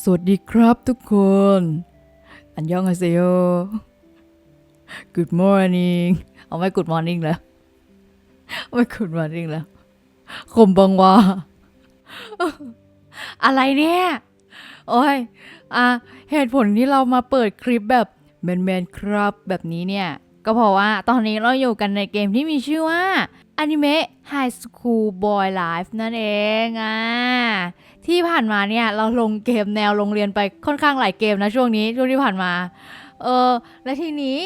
สวัสดีครับทุกคน อันยองอาเซโย Good morning เอาไม่ Good morning แล้ว ไม่ Good morning แล้วคมบังวาอะไรเนี่ย โอ้ย อะ เหตุผลที่เรามาเปิดคลิปแบบแมนๆครับแบบนี้เนี่ย ก็เพราะว่าตอนนี้เราอยู่กันในเกมที่มีชื่อว่า Anime High School Boy Life นั่นเองอะที่ผ่านมาเนี่ยเราลงเกมแนวโรงเรียนไปค่อนข้างหลายเกมนะช่วงนี้ช่วงที่ผ่านมา เออและทีนี้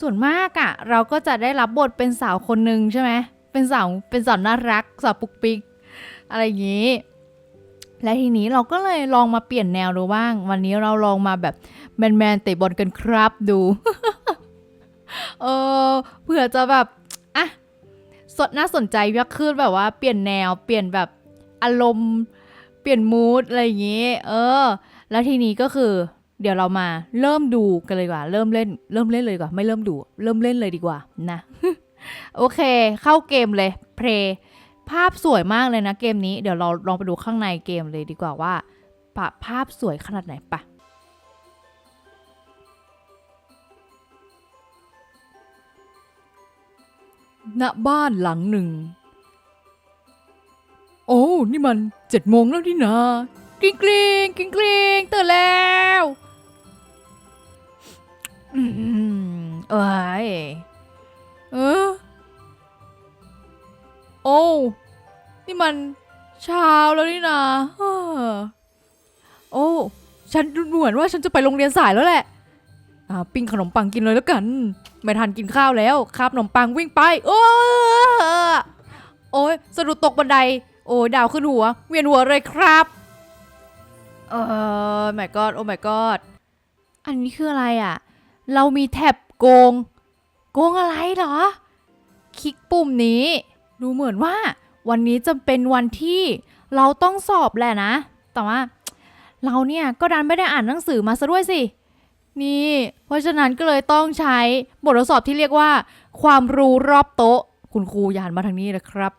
ส่วนมากอะ่ะเราก็จะได้รับบทเป็นสาวคนหนึ่งใช่ไหมเป็นสาวเป็นสาวน่ารักสาวปุกปิกอะไรอย่างนี้ และทีนี้เราก็เลยลองมาเปลี่ยนแนวดูบ้าง วันนี้เราลองมาแบบแมนๆเตะบอลกันครับดู เออเผื่อจะแบบ สดน่าสนใจมากขึ้นแบบว่าเปลี่ยนแนวเปลี่ยนแบบอารมณ์เปลี่ยนมูดอะไรอย่างนี้ เออ แล้วทีนี้ก็คือ เดี๋ยวเรามาเริ่มดูกันเลยกว่า เริ่มเล่น เริ่มเล่นเลยกว่า ไม่เริ่มดู เริ่มเล่นเลยดีกว่านะ โอเค เข้าเกมเลยเพลย์ภาพสวยมากเลยนะเกมนี้ เดี๋ยวเราลองไปดูข้างในเกมเลยดีกว่าว่าปะภาพสวยขนาดไหนปะ ณบ้านหลังหนึ่ง โอ้ นี่มันเจ็ดโมงแล้วนี่นะกริงกริงกริงกริงตื่นแล้วอืมเอ้ยเออโอ้ นี่มันเช้าแล้วนี่นะโอ้ ฉันดูเหมือนว่าฉันจะไปโรงเรียนสายแล้วแหละ อ่าปิ้งขนมปังกินเลยแล้วกัน ไม่ทันกินข้าวแล้วคาบขนมปังวิ่งไป โอ้โอ้ยสะดุดตกบันได โอ้ยดาวขึ้นหัว เวียนหัวเลยครับ เออ my god โอ้ my god อันนี้คืออะไรอะ เรามีแท็บโกง โกงอะไรเหรอ คลิกปุ่มนี้ ดูเหมือนว่า วันนี้จะเป็นวันที่เราต้องสอบแหละนะ แต่ว่า เราเนี่ยก็ดันไม่ได้อ่านหนังสือมาซะด้วยสิ นี่ เพราะฉะนั้นก็เลยต้องใช้บททดสอบที่เรียกว่า ความรู้รอบโต๊ะ คุณครูอย่าหันมาทางนี้นะครับ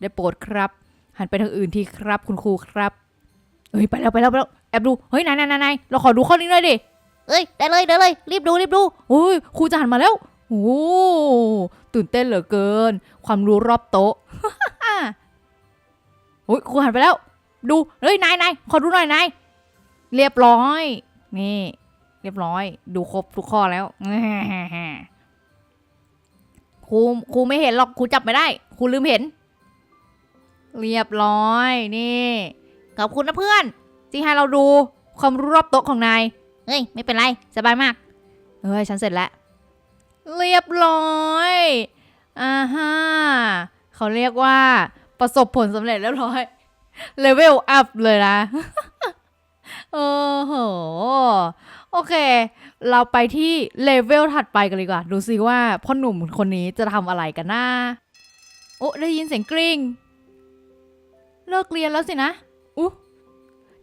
ได้โปรดครับ หันไปทางอื่นทีครับ คุณครูครับเฮ้ยไปแล้วไปแล้วไปแล้วแอบดูเฮ้ยนายนายนายนเราขอดูข้อนี้หน่อยดิเอ้ยได้เลยได้เลย รีบดูรีบดูโอ้ยครูจะหันมาแล้วโอ้ตื่นเต้นเหลือเกิน ความรู้รอบโต๊ะโอ้ยครูหันไปแล้ว ดูเฮ้ยนายนายขอดูหน่อยนายเรียบร้อย นี่ เรียบร้อย ดูครบทุกข้อแล้วครูครูไม่เห็นหรอกครูจับไม่ได้ครูลืมเห็น เรียบร้อยนี่ขอบคุณนะเพื่อน ที่ให้เราดูความรู้รอบโต๊ะของนายเฮ้ยไม่เป็นไรสบายมากเฮ้ยฉันเสร็จแล้วเรียบร้อยอ่าฮะเขาเรียกว่าประสบผลสำเร็จเรียบร้อยเลเวลอัพเลยนะ โอ้โห โอเค เราไปที่เลเวลถัดไปกันเลยดีกว่า ดูซิว่าพ่อหนุ่มคนนี้จะทำอะไรกันนะโอ้ได้ยินเสียงกริ๊งเลิกเรียนแล้วสินะ อุ๊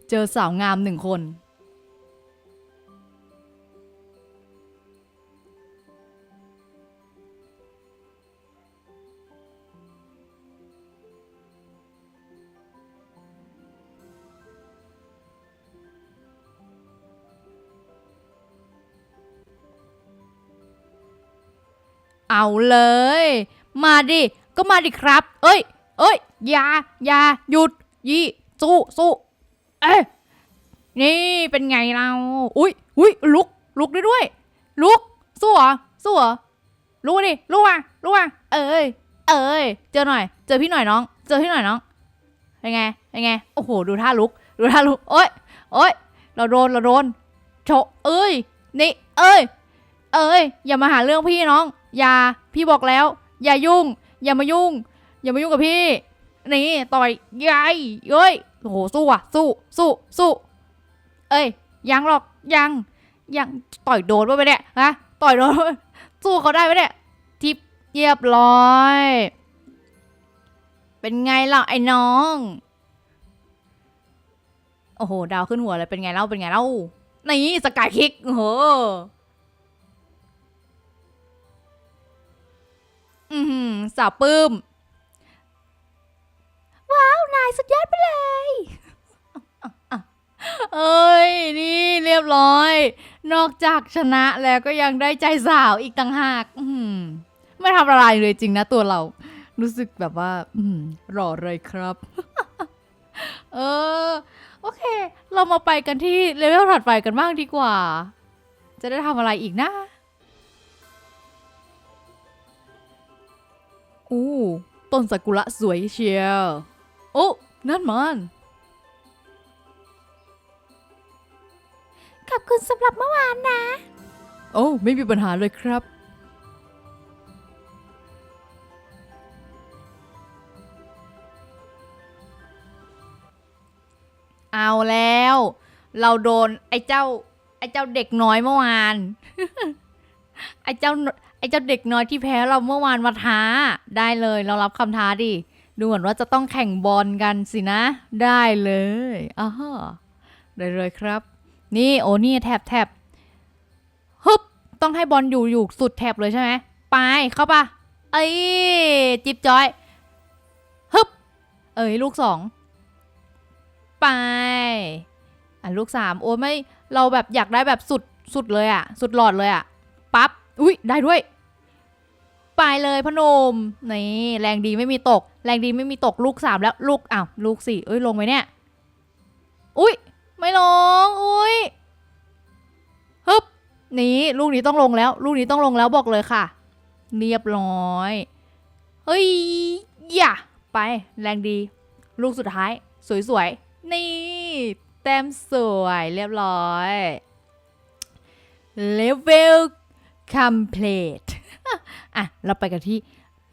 เจอสาวงามหนึ่งคน เอาเลย มาดิ ก็มาดิครับ เอ้ย เอ้ยอย่าอย่าหยุด ยี่สู้สู้เอ้ยนี่เป็นไงเรา อุ้ยอุ้ยลุก ลุกได้ด้วย ลุก สู้เหรอ สู้เหรอลุกมาดิลุกมาลุกมาเอ้ย เอ้ย เจอหน่อย เจอพี่หน่อยน้อง เจอพี่หน่อยน้อง เป็นไง เป็นไง โอ้โห ดูท่าลุก ดูท่าลุก โอ้ยโอ้ยเราโดน เราโดนโชเอ้ย นี่ เอ้ย เอ้ย อย่ามาหาเรื่องพี่น้อง อย่าพี่บอกแล้ว อย่ายุ่ง อย่ามายุ่ง อย่ามายุ่งกับพี่ นี่ต่อยยายเอ้ยโอ้โหสู้อะ สู้สู้สู้เอ้ยยังหรอกยังยังต่อยโดนป่ะไปเนี่ยฮะต่อยโดนสู้เขาได้ไหมเนี่ยทิปเรียบร้อย เป็นไงล่ะไอ้น้องโอ้โหดาวขึ้นหัวเลยเป็นไงเล่าเป็นไงเล่านี่สกายคิกโอ้โห อือหือสาวปื้ม ว้าว นายสุดยอดไปเลย เอ้ย นี่เรียบร้อย นอกจากชนะแล้วก็ยังได้ใจสาวอีกต่างหาก อืมไม่ทำอะไรเลยจริงนะตัวเรา รู้สึกแบบว่า อืมรอเลยครับ เออ โอเค เรามาไปกันที่เลเวลถัดไปกันบ้างดีกว่า จะได้ทำอะไรอีกนะ อู้ต้นซากุระสวยเชียว โอ้นั่นมัน ขอบคุณสำหรับเมื่อวานนะ โอ้ไม่มีปัญหาเลยครับ เอาแล้ว เราโดนไอ้เจ้า ไอ้เจ้าเด็กน้อยเมื่อวาน ไอ้เจ้าไอ้ เจ้าเด็กน้อยที่แพ้เราเมื่อวานมาท้า ได้เลยเรารับคำท้าดิ ดูเหมือนว่าจะต้องแข่งบอลกันสินะ ได้เลยอ่าได้เลยครับ นี่โอ้นี่แทบแทบฮึบต้องให้บอลอยู่อยู่สุดแทบเลยใช่ไหมไปเข้าปะเอ้ยจิบจอยฮึบเอ้ยลูกสองไปอะลูกสามโอ้ไม่เราแบบอยากได้แบบสุดสุดเลยอะสุดหลอดเลยอะปั๊บอุ้ยได้ด้วย ไปเลยพนมนี่แรงดีไม่มีตก แรงดีไม่มีตกลูกสามแล้วลูกอ้าวลูกสี่เอ้ยลงไหมเนี่ย อุ้ยไม่ลงอุ้ยฮึบนี่ลูกนี้ต้องลงแล้ว ลูกนี้ต้องลงแล้วบอกเลยค่ะ เรียบร้อยเฮ้ยอย่าไปแรงดี ลูกสุดท้าย สวยๆ นี่ แต้มสวยเรียบร้อยเลเวล complete อะ เราไปกันที่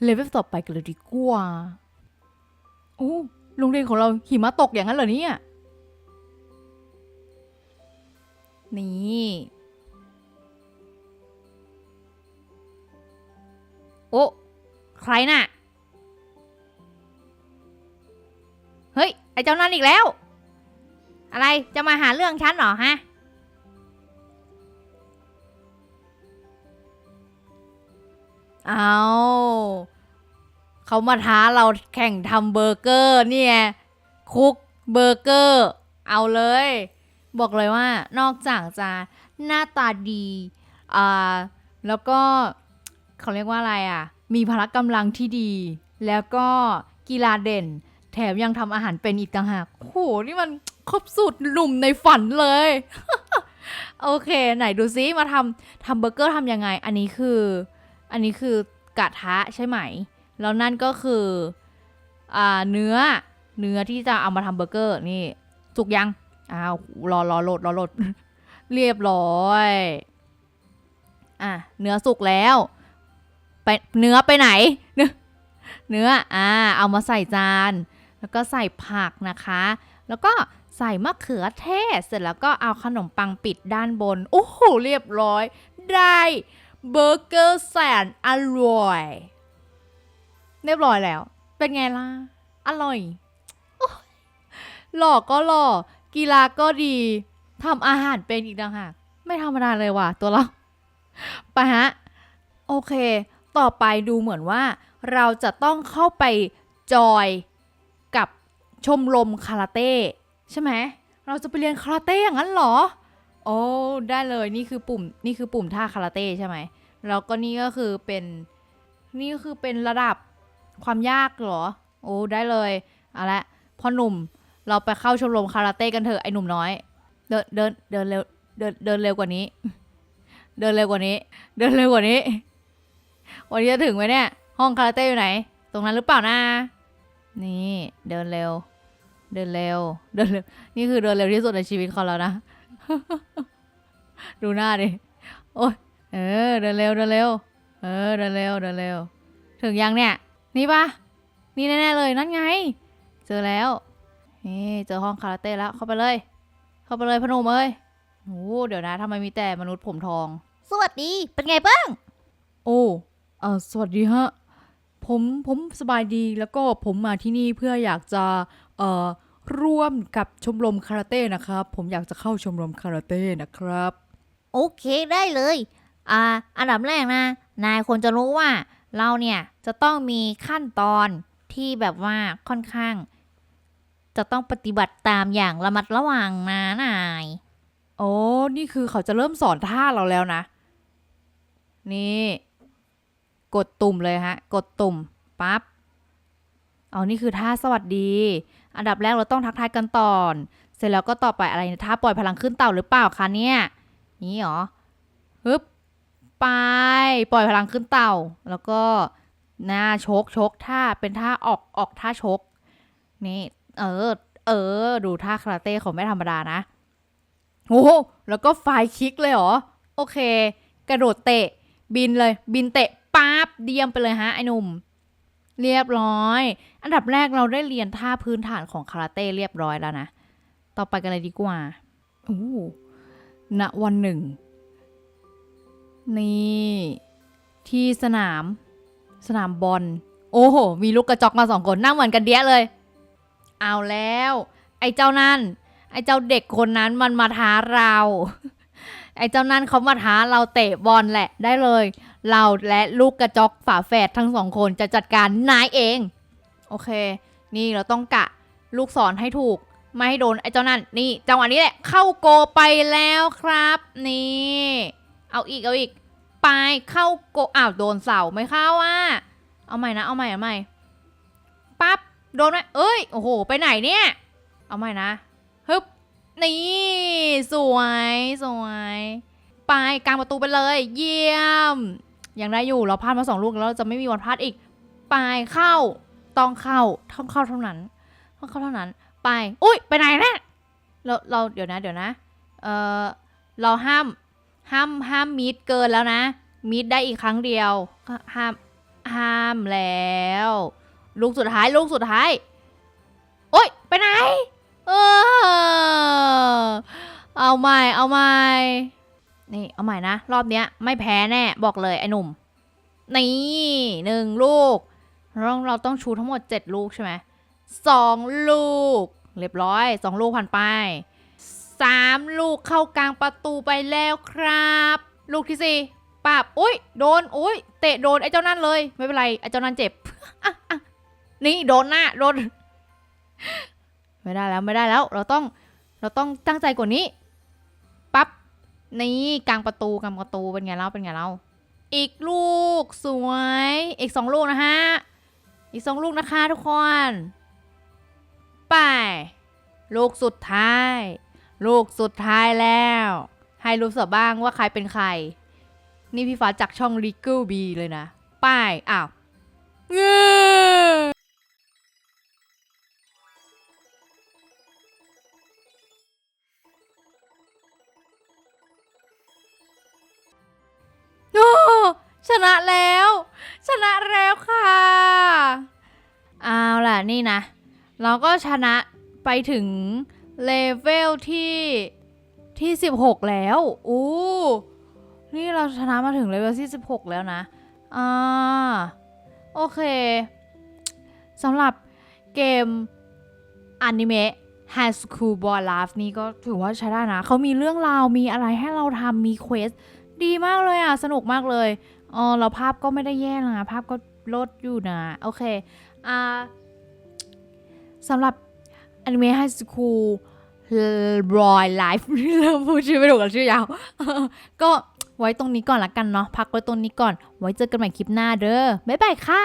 เลเวลต่อไปกันเลยดีกว่าโอ้โรงเรียนของเราหิมะตกอย่างนั้นเหรอเนี่ย นี่ โอ้ใครน่ะ เฮ้ย ไอเจ้านั่นอีกแล้ว อะไรจะมาหาเรื่องฉันเหรอฮะ เอาเขามาท้าเราแข่งทำเบอร์เกอร์นี่ยคุกเบอร์เกอร์ เอาเลย บอกเลยว่านอกจากจะหน้าตาดีอ่าแล้วก็เขาเรียกว่าอะไรอะ มีพละกำลังที่ดี แล้วก็กีฬาเด่น แถมยังทำอาหารเป็นอีกต่างหากโหนี่มันครบสูตรหนุ่มในฝันเลย โอเค ไหนดูซิมาทำทำเบอร์เกอร์ทำยังไง อันนี้คือ อันนี้คือกระทะใช่ไหม แล้วนั่นก็คืออ่าเนื้อเนื้อที่จะเอามาทำเบอร์เกอร์นี่สุกยัง อ้าว รอรอโหลดรอโหลด เรียบร้อย อะ เนื้อสุกแล้ว ไปเนื้อไปไหน เนื้อเนื้อ อ่า เอามาใส่จาน แล้วก็ใส่ผักนะคะ แล้วก็ใส่มะเขือเทศ เสร็จแล้วก็เอาขนมปังปิดด้านบน โอ้โห เรียบร้อย ได้ เบอร์เกอร์แสนอร่อย เรียบร้อยแล้ว เป็นไงล่ะ อร่อย หล่อก็หล่อ กีฬาก็ดีทำอาหารเป็นอีกต่างหากไม่ธรรมดาเลยว่ะตัวเราไปฮะ โอเค ต่อไปดูเหมือนว่า เราจะต้องเข้าไปจอยกับชมรมคาราเต้ใช่ไหม เราจะไปเรียนคาราเต้อย่างนั้นหรอ โอ้ได้เลยนี่คือปุ่มนี่คือปุ่มท่าคาราเต้ใช่ไหมแล้วก็นี่ก็คือเป็นนี่ก็คือเป็นระดับความยากเหรอ โอ้ได้เลยเอาละพ่อหนุ่มเราไปเข้าชมรมคาราเต้กันเถอะไอ้หนุ่มน้อย เดินเดินเดินเร็วเดินเดินเร็วกว่านี้ เดินเร็วกว่านี้ เดินเร็วกว่านี้ วันนี้จะถึงไหมเนี่ย ห้องคาราเต้อยู่ไหน ตรงนั้นหรือเปล่านะนี่เดินเร็ว เดินเร็ว เดินเร็ว นี่คือเดินเร็วที่สุดในชีวิตของเรานะ ดูหน้าดิ โอ้ยเออ เดินเร็ว เดินเร็ว เออ เดินเร็ว เดินเร็ว ถึงยังเนี่ย นี่ปะนี่แน่ๆเลย นั่นไง เจอแล้ว นี่เจอห้องคาราเต้แล้ว เข้าไปเลย เข้าไปเลยพนมเอ้ยโอ้เดี๋ยวนะทำไมมีแต่มนุษย์ผมทอง สวัสดี เป็นไงบ้าง โอ้เออสวัสดีฮะ ผม ผมสบายดี แล้วก็ผมมาที่นี่เพื่ออยากจะ เอ่อ ร่วมกับชมรมคาราเต้นะครับ ผมอยากจะเข้าชมรมคาราเต้นะครับ โอเคได้เลย อ่า อันดับแรกนะ นายควรจะรู้ว่าเราเนี่ยจะต้องมีขั้นตอนที่แบบว่าค่อนข้าง จะต้องปฏิบัติตามอย่างระมัดระวังนะนาย โอ้ นี่คือเขาจะเริ่มสอนท่าเราแล้วนะ นี่ กดตุ่มเลยฮะ กดตุ่มปั๊บ เอานี่คือท่าสวัสดี อันดับแรกเราต้องทักทายกันตอน เสร็จแล้วก็ต่อไปอะไรนะท่าปล่อยพลังขึ้นเต่าหรือเปล่าคะเนี่ย นี่หรอฮึบไป ปล่อยพลังขึ้นเต่า แล้วก็หน้าชกชกท่าเป็นท่าออกออกท่าชก นี่ เออ เออ ดูท่าคาราเต้ของไม่ธรรมดานะโอ้แล้วก็ไฟคิกเลยเหรอ โอเค กระโดดเตะ บินเลย บินเตะปั๊บเดียมไปเลยฮะไอ้หนุ่ม เรียบร้อย อันดับแรกเราได้เรียนท่าพื้นฐานของคาราเต้เรียบร้อยแล้วนะ ต่อไปกันเลยดีกว่าโอ้ณวันหนึ่ง นี่ ที่สนาม สนามบอล โอ้โห มีลูกกระจอกมาสองคนนั่งเหมือนกันเดียเลย เอาแล้ว ไอ้เจ้านั่น ไอ้เจ้าเด็กคนนั้นมันมาท้าเรา ไอ้เจ้านั่นเขามาท้าเราเตะบอลแหละ ได้เลย เราและลูกกระจอกฝาแฝดทั้งสองคนจะจัดการนายเอง โอเค นี่เราต้องกะลูกศรให้ถูก ไม่ให้โดนไอ้เจ้านั่น นี่จังหวะนี้แหละเข้าโกไปแล้วครับ นี่ เอาอีกเอาอีก ไปเข้าโกอ้าวโดนเสาไม่เข้าอะ เอาใหม่นะเอาใหม่เอาใหม่ปั๊บโดนไหมเอ้ยโอ้โหไปไหนเนี่ย เอาใหม่นะฮึบนี่สวยสวย ไปกลางประตูไปเลย เยี่ยม ยังได้อยู่เราพลาดมาสองลูกแล้วเราจะไม่มีวันพลาดอีก ไปเข้าต้องเข้าต้องเข้าเท่านั้นต้องเข้าเท่านั้น ไป อุ้ยไปไหนนะเราเราเดี๋ยวนะเดี๋ยวนะเออเราห้ามห้ามห้ามมิดเกินแล้วนะมิดได้อีกครั้งเดียวห้ามห้ามแล้ว ลูกสุดท้ายลูกสุดท้ายโอ๊ยไปไหน เออเอาใหม่เอาใหม่ นี่เอาใหม่นะ รอบเนี้ยไม่แพ้แน่บอกเลยไอ้หนุ่ม นี่หนึ่งลูกเราเราต้องชูทั้งหมดเจ็ดลูกใช่ไหมสองลูก เรียบร้อยสองลูกผ่านไปสามลูกเข้ากลางประตูไปแล้วครับ ลูกที่สี่ปับอุ้ยโดนอุ้ยเตะโดนไอ้เจ้านั่นเลย ไม่เป็นไรไอ้เจ้านั่นเจ็บนี่โดนหน้าโดน ไม่ได้แล้วไม่ได้แล้ว เราต้องเราต้องตั้งใจกว่านี้ นี่กลางประตูกลางประตูเป็นไงเล่าเป็นไงเล่าอีกลูกสวย อีกสองลูกนะฮะ อีกสองลูกนะคะทุกคน ไป ลูกสุดท้าย ลูกสุดท้ายแล้ว ให้รู้สึกบ้างว่าใครเป็นใคร นี่พี่ฟ้าจากช่อง l e g a l B เลยนะ ไป้ายอ้าวเงือ ชนะแล้ว ชนะแล้วค่ะ เอาล่ะนี่นะ เราก็ชนะไปถึงเลเวลที่ที่ 16 แล้วอู้นี่เราชนะมาถึงเลเวลที่ 16 แล้วนะอ่าโอเคสำหรับเกมอนิเมะ High School Boy Life นี่ก็ถือว่าใช้ได้นะ เขามีเรื่องราว มีอะไรให้เราทำมีเควส ดีมากเลยอะ สนุกมากเลย อ๋อแล้วภาพก็ไม่ได้แย่นะภาพก็ลดอยู่นะ โอเค อ่าสำหรับอนิเมะไฮสคูลรอยไลฟ์เริ่มพูดชื่อไม่ถูกแล้วชื่อยาว ก็ไว้ตรงนี้ก่อนละกันเนาะ พักไว้ตรงนี้ก่อน ไว้เจอกันใหม่คลิปหน้าเด้อ บ๊ายบายค่ะ